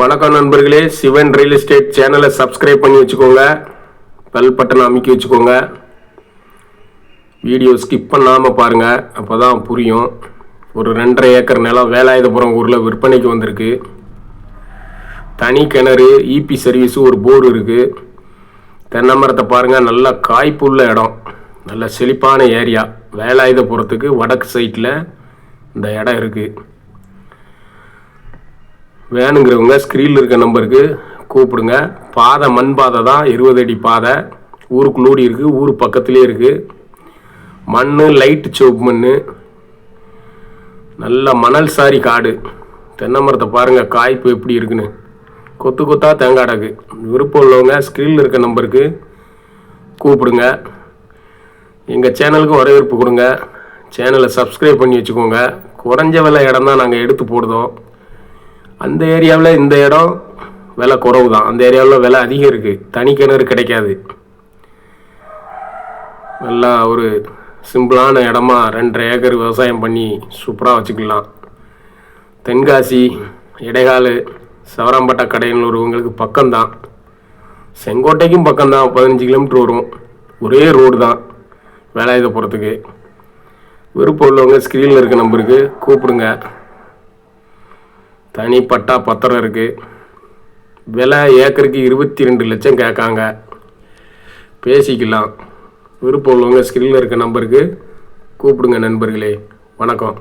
வணக்கம் நண்பர்களே Sivan real estate சேனலை சப்ஸ்கிரைப் பண்ணி வச்சுக்கோங்க. பெல் பட்டனை அமைக்கி வச்சுக்கோங்க. வீடியோ ஸ்கிப் பண்ணாமல் பாருங்கள் அப்போ தான் புரியும். ஒரு ரெண்டரை ஏக்கர் நிலம் வேலாயுதபுரம் ஊரில் விற்பனைக்கு வந்திருக்கு. தனி கிணறு இபி சர்வீஸு ஒரு போர் இருக்குது தென்னை மரத்தை பாருங்கள் நல்லா காய்ப்புள்ள இடம். நல்ல செழிப்பான ஏரியா வேலாயுதபுரத்துக்கு வடக்கு சைட்டில் இந்த இடம் இருக்குது வேணுங்கிறவங்க ஸ்க்ரீனில் இருக்க நம்பருக்கு கூப்பிடுங்க. பாதை மண் பாதை தான் இருபது அடி பாதை. ஊருக்குள்ளோடி இருக்குது ஊர் பக்கத்துலேயே இருக்குது மண் லைட்டு சோப்பு மண் நல்ல மணல் சாரி காடு. தென்னை மரத்தை பாருங்கள் காய்ப்பு எப்படி இருக்குன்னு. கொத்து கொத்தாக தேங்காய் அடகு. விருப்பம் உள்ளவங்க ஸ்க்ரீனில் இருக்க நம்பருக்கு கூப்பிடுங்க. எங்கள் சேனலுக்கு வரவேற்பு கொடுங்க. சேனலை சப்ஸ்கிரைப் பண்ணி வச்சுக்கோங்க. குறைஞ்ச விலை இடம் தான் நாங்கள் எடுத்து போடுதோம் அந்த ஏரியாவில் இந்த இடம் விலை குறவு தான் அந்த ஏரியாவில் விலை அதிகம் இருக்குது தனி கிணறு கிடைக்காது. நல்லா ஒரு சிம்பிளான இடமா ரெண்டரை ஏக்கர் விவசாயம் பண்ணி சூப்பராக வச்சுக்கலாம். தென்காசி இடைகாலு சவராம்பட்டா கடையனூர்வங்களுக்கு பக்கம்தான். செங்கோட்டைக்கும் பக்கம்தான். பதினஞ்சு கிலோமீட்டர் வரும். ஒரே ரோடு தான் வேலாயுதபுரத்துக்கு விருப்பம் உள்ளவங்க ஸ்க்ரீனில் இருக்க நம்பருக்கு கூப்பிடுங்க. தனி பட்டா பத்திரம் இருக்குது விலை ஏக்கருக்கு இருபத்தி ரெண்டு லட்சம் கேட்காங்க. பேசிக்கலாம். விருப்பம் உள்ளவங்க ஸ்க்ரீனில் இருக்க நம்பருக்கு கூப்பிடுங்க நண்பர்களே. வணக்கம்.